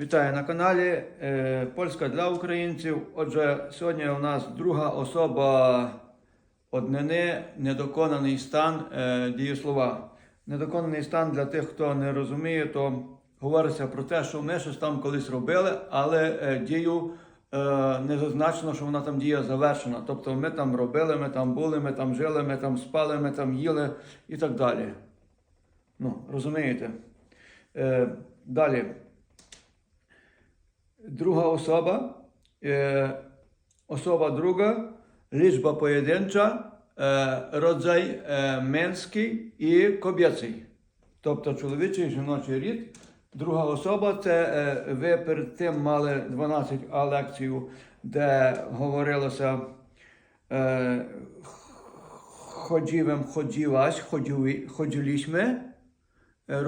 Вітаю на каналі е, Польська для українців. Отже, сьогодні у нас друга особа однини недоконаний стан е, дієслова. Недоконаний стан для тих, хто не розуміє, то говориться про те, що ми щось там колись робили, але е, дію не зазначено, що вона там дія завершена. Тобто ми там робили, ми там були, ми там жили, ми там спали, ми там їли і так далі. Ну, розумієте? Далі. Druga osoba, e, osoba druga, liczba pojedyncza, e, rodzaj e, męski i kobiecy. Тобто чоловічий і жіночий рід. Друга особа це е, ви перед тим мали 12 А лекцію, де говорилося е, chodziłem, chodziłaś, chodziły, chodziliśmy, e,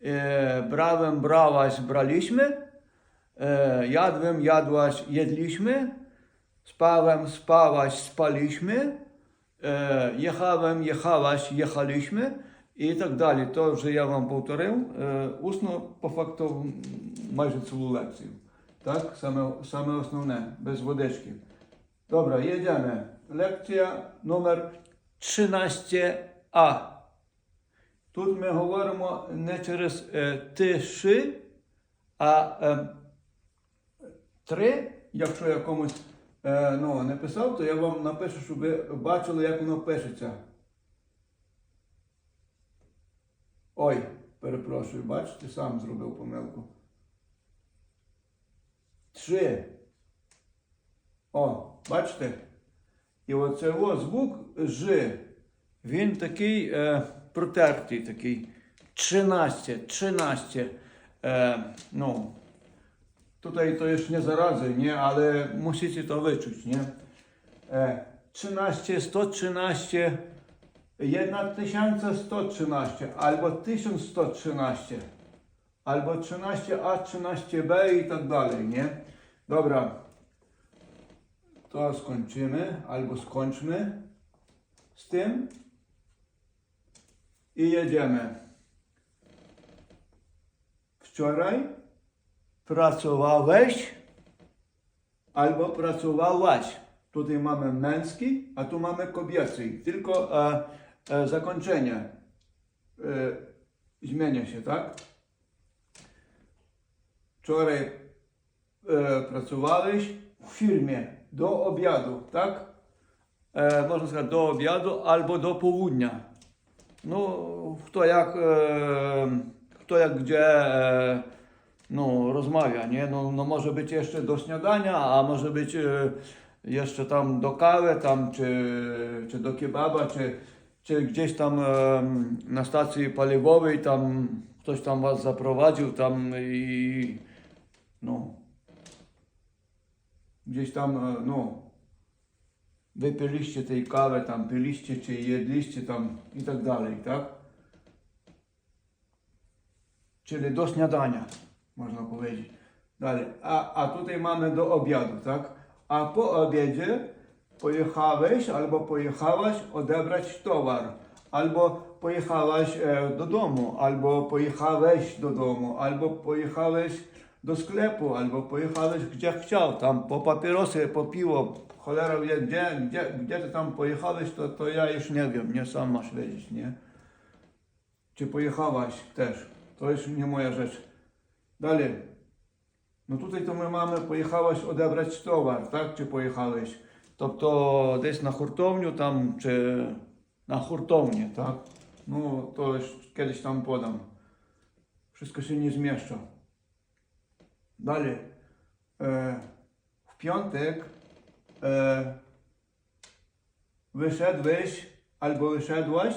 robiłem, robiłaś, e, robiliśmy. E, brałem, brałaś, braliśmy, e, jadłem, jadłaś, jedliśmy, spałem, spałaś, spaliśmy, e, jechałem, jechałaś, jechaliśmy і так далі. То вже я вам повторив е, усно, по факту, м, майже цілу лекцію. Так, саме, саме основне, без водички. Добре, їдемо. Лекція номер 13А. Тут ми говоримо не через е, тиші, а е, три. Якщо я комусь е, ну, не писав, то я вам напишу, щоб ви бачили, як воно пишеться. Ой, перепрошую, бачите, сам зробив помилку. Три. О, бачите? І оце о, звук Ж. Він такий е, протертий, такий. 13, 13. Е, ну, tutaj to już nie zarazy, nie? Ale musicie to wyczuć, nie? E, 13, 113, 1113, albo 1113, albo 13A, 13B i tak dalej, nie? Dobra, to skończymy, albo skończmy z tym i jedziemy. Wczoraj pracowałeś albo pracowałaś. Tutaj mamy męski, a tu mamy kobiecy. Tylko e, e, zakończenie e, zmienia się, tak? Wczoraj e, pracowałeś w firmie do obiadu, tak? E, można сказати do obiadu albo do południa. Ну, Kto jak, e, kto jak gdzie e, no, rozmawia, nie? No, no może być jeszcze do śniadania, a może być e, jeszcze tam do kawy, tam, czy, czy do kebaba, czy, gdzieś tam na stacji paliwowej, tam ktoś tam was zaprowadził, tam i no, gdzieś tam, no, wypiliście tej kawy, tam piliście, czy jedliście tam i tak dalej, tak? Czyli do śniadania, można powiedzieć. Dalej. A, a tutaj mamy do obiadu, tak? A po obiedzie pojechałeś albo pojechałaś odebrać towar, albo pojechałaś e, do domu, albo pojechałeś do domu, albo pojechałeś do sklepu, albo pojechałeś gdzie chciał, tam po papierosy, po piwo, cholera wie, gdzie, gdzie, gdzie ty tam pojechałeś, to, to ja już nie wiem, nie sam masz wiedzieć, nie? Czy pojechałaś też, to już nie moja rzecz. Dalej. No tutaj to my mamy, pojechałaś odebrać towar, tak? Czy pojechałeś? Тобто десь на хуртовню там, чи на хуртовні, так? Ну, то ж kiedyś tam podam. Wszystko się nie zmieszcza. Dalej. E, w piątek e, wyszedłeś albo wyszedłaś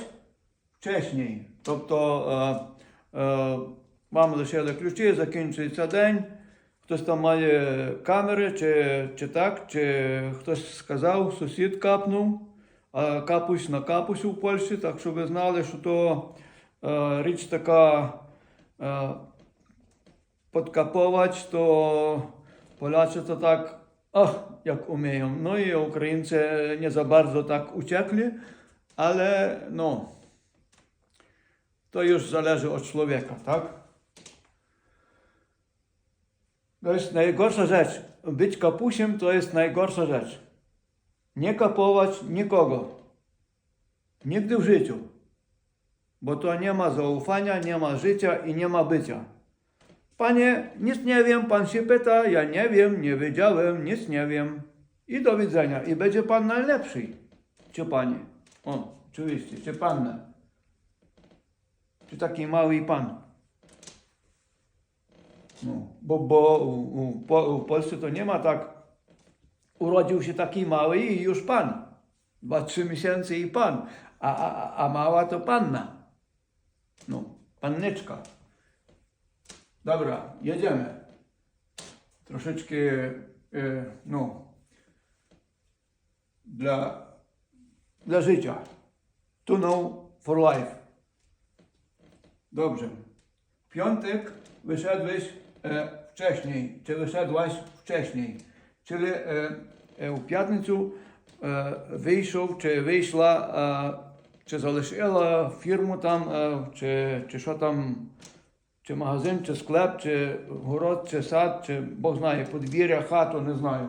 wcześniej. Тобто е, е, вам лишили ключі, закінчується день. Хтось там має камери, чи, чи так, чи хтось сказав, сусід капнув, а капусь на капусь у Польщі, так що ви знали, що то е, річ така е, podkapować, to Polacy to tak, ach, jak umieją. No i Ukraińcy nie za bardzo tak uciekli, ale no, To już zależy od człowieka, tak? To jest najgorsza rzecz. Być kapusiem to jest najgorsza rzecz. Nie kapować nikogo. Nigdy w życiu. Bo to nie ma zaufania, nie ma życia i nie ma bycia. Panie, nic nie wiem, pan się pyta, ja nie wiem, nie wiedziałem, nic nie wiem. I do widzenia. I będzie pan najlepszy. Czy panie? O, oczywiście, czy panna? Czy taki mały pan? No, bo bo u, u, w Polsce to nie ma tak, urodził się taki mały i już pan. Dwa, trzy miesiące i pan. A, a, a mała to panna. No, panneczka. Dobra, jedziemy. Troszeczkę, e, no, dla, dla życia. To know for life. Dobrze. Piątek wyszedłeś e, wcześniej, czy wyszedłaś wcześniej. Czyli e, e, w piątnicu e, czy wyszła, e, czy zależyła e, firmu tam, e, czy, czy co tam чи магазин, чи склеп, чи город, чи сад, чи Бог знає, подвір'я, хату, не знаю,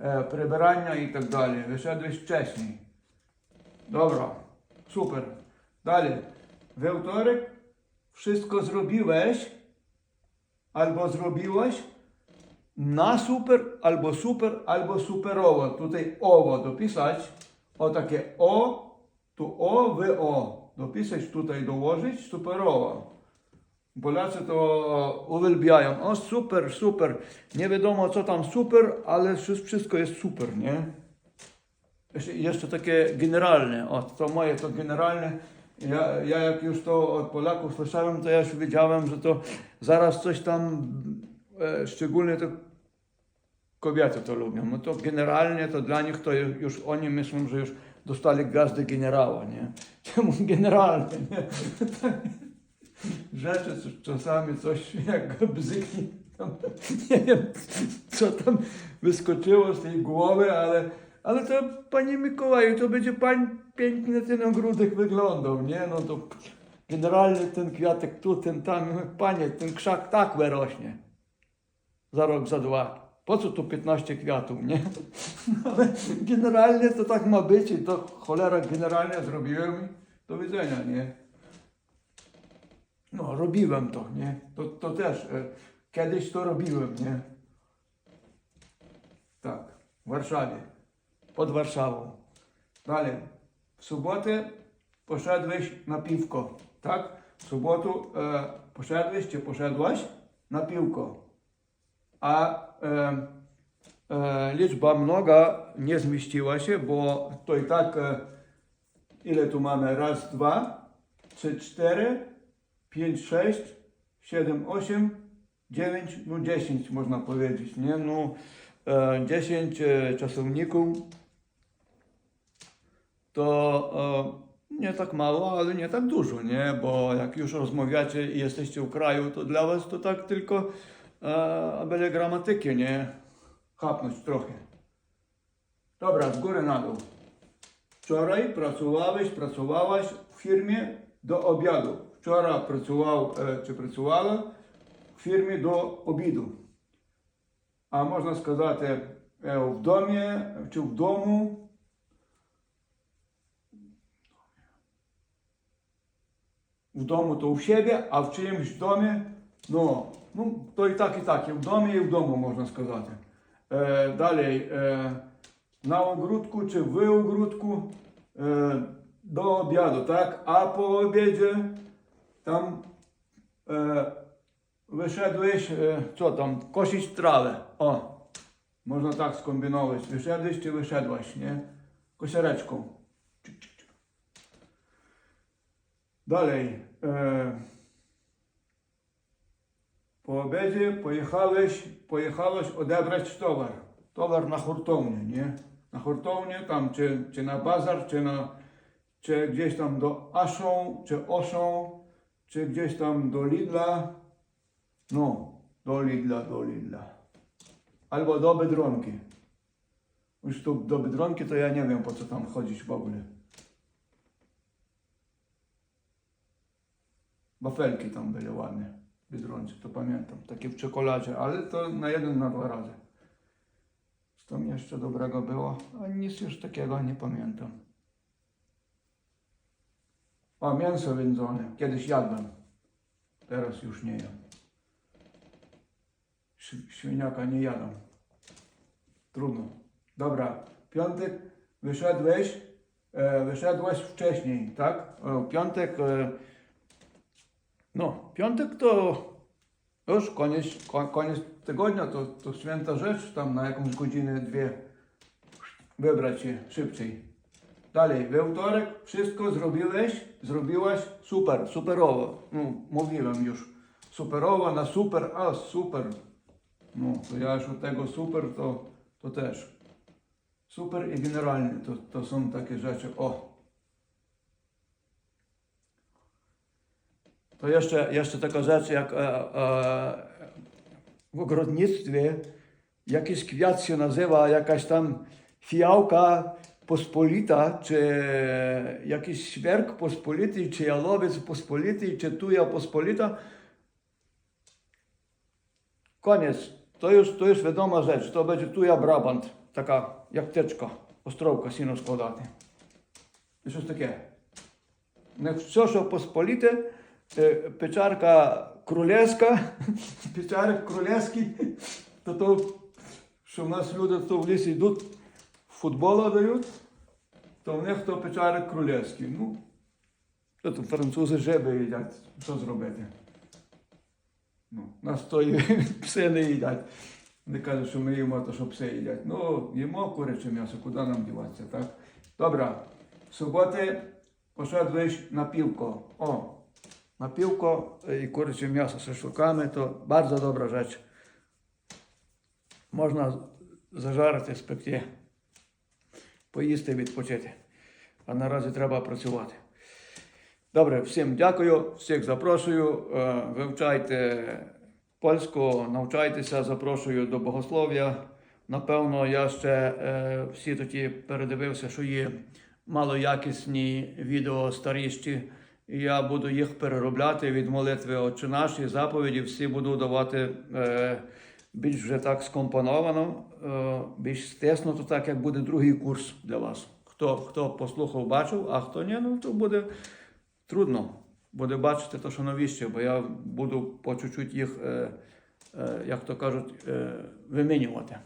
е, прибирання і так далі. Wyszedłeś wcześniej. Dobra, super. Dalej. We wtorek wszystko zrobiłeś albo zrobiłeś na super, albo super, albo superowo. Tutaj owo dopisać. O takie o, tu o, wy o. Dopisać tutaj dołożyć superowo. Polacy to uwielbiają. O super, super. Nie wiadomo co tam super, ale wszy- wszystko jest super, nie? Jeszcze, takie generalne, o, to moje to generalne. Ja, ja jak już to od Polaków słyszałem, to ja już wiedziałem, że to zaraz coś tam, e, szczególnie to kobiety to lubią. No to generalnie to dla nich to ju- już oni myślą, że już dostali gwiazdę generała, nie? Czemu generalnie, nie? Rzeczy czasami coś jak bzyknie, tam, nie wiem co tam wyskoczyło z tej głowy, ale ale to panie Mikołaju, to będzie pan pięknie ten ogródek wyglądał, nie? No to generalnie ten kwiatek tu, ten tam, panie, ten krzak tak wyrośnie. Za rok, za dwa. Po co tu 15 kwiatów, nie? Ale generalnie to tak ma być i to cholera generalnie zrobiłem do widzenia, nie? No, robiłem to, nie? To, to też, e, kiedyś to robiłem, nie? Tak, w Warszawie pod Warszawą. Dalej. W sobotę poszedłeś na piwko, tak? W sobotę e, poszedłeś czy poszedłaś na piwko. A e, e, liczba mnoga nie zmieściła się, bo to i tak e, ile tu mamy? Raz, dwa, trzy, cztery, pięć, sześć, siedem, osiem, dziewięć, no dziesięć można powiedzieć, nie? No e, 10 e, czasowników to e, nie tak mało, ale nie tak dużo, nie? Bo jak już rozmawiacie i jesteście w kraju, to dla was to tak tylko e, byle gramatyki, nie? Chapnąć trochę. Dobra, z góry na dół. Wczoraj pracowałeś, pracowałaś w firmie do obiadu. Wczoraj pracował, e, czy pracowała w firmie do obiedu. A można сказати е, в домі чи в дому. В дому то у себе, а в чиїмсь домі, ну, ну, то і так, і так, і в домі, і в дому можна сказати. Е, далі, е, на огрудку чи в огрудку е, до обіду, так? А по обіді tam e, wyszedłeś, e, co tam, kosić trawę. O, można tak skombinować. Wyszedłeś czy wyszedłaś, nie? Kosiereczką. Dalej. E, po obiedzie pojechałeś, pojechałeś odebrać towar. Towar na hurtownię, nie? Na hurtownię tam, czy, czy na bazar, czy, na, czy gdzieś tam do Aszą, czy Oszą, czy gdzieś tam do Lidla. No, do Lidla, do Lidla. Albo do Biedronki. Już tu do Biedronki to ja nie wiem po co tam chodzić w ogóle. Wafelki tam były ładne. w Biedronce, to pamiętam. Takie w czekoladzie, ale to na jeden, na dwa razy. Co tam jeszcze dobrego było? A nic już takiego nie pamiętam. O, mięso wędzone. Kiedyś jadłem. Teraz już nie. Ś- Świniaka nie jadam. Trudno. Dobra, piątek wyszedłeś, e, wyszedłeś wcześniej, tak? O, piątek, e, no, piątek to już koniec, ko- koniec tygodnia, to, to święta rzecz, tam na jakąś godzinę, dwie wybrać się szybciej. Dalej, we wtorek wszystko zrobiłeś, zrobiłaś super, superowo. No, mówiłem już, superowo na super, a super. No, to ja już od tego super, to, to też. Super i generalnie to, to są takie rzeczy. O! To jeszcze, jeszcze taka rzecz jak e, e, w ogrodnictwie jakiś kwiat się nazywa, jakaś tam fiałka Посполіта, чи якийсь Шверк Посполітий, чи Яловець Посполітий, чи Туя Посполіта. Конець. То ж то є відома річ, то буде Туя Брабант, така, як течка, островка сіно складати. І щось таке. Не все, що Посполіте, печарка кролевська, печарик кролевський, то, то, що в нас люди то в лісі йдуть футбола дають, то в них то печарик кролевський. Ну, то, то французи жеби їдять, що зробити? Ну, нас то і пси не їдять. Вони кажуть, що ми їмо, то що пси їдять. Ну, їмо куряче м'ясо, куди нам діватися, так? Добре. Суботи poszedłeś na piłko. O, na piłko i kurczę mięso z szaszłykami to bardzo dobra rzecz. Можна зажарити, спекти, поїсти, відпочити. А наразі треба працювати. Добре, всім дякую, всіх запрошую. Е, Вивчайте польську, навчайтеся, запрошую до богослов'я. Напевно, я ще е, всі тоді передивився, що є малоякісні відео старіші. Я буду їх переробляти від молитви Отче наш і заповіді. Всі буду давати е, більш вже так скомпоновано, е, більш стиснуто, так як буде другий курс для вас. Хто, хто послухав, бачив, а хто ні, ну то буде трудно. Буде бачити то, що навіщо, бо я буду по чуть-чуть їх, е, е, як то кажуть, е, вимінювати.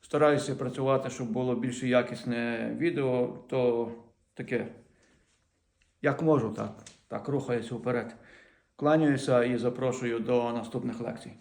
Стараюся працювати, щоб було більш якісне відео, то таке, як можу, так, так рухаюся вперед. Кланяюся і запрошую до наступних лекцій.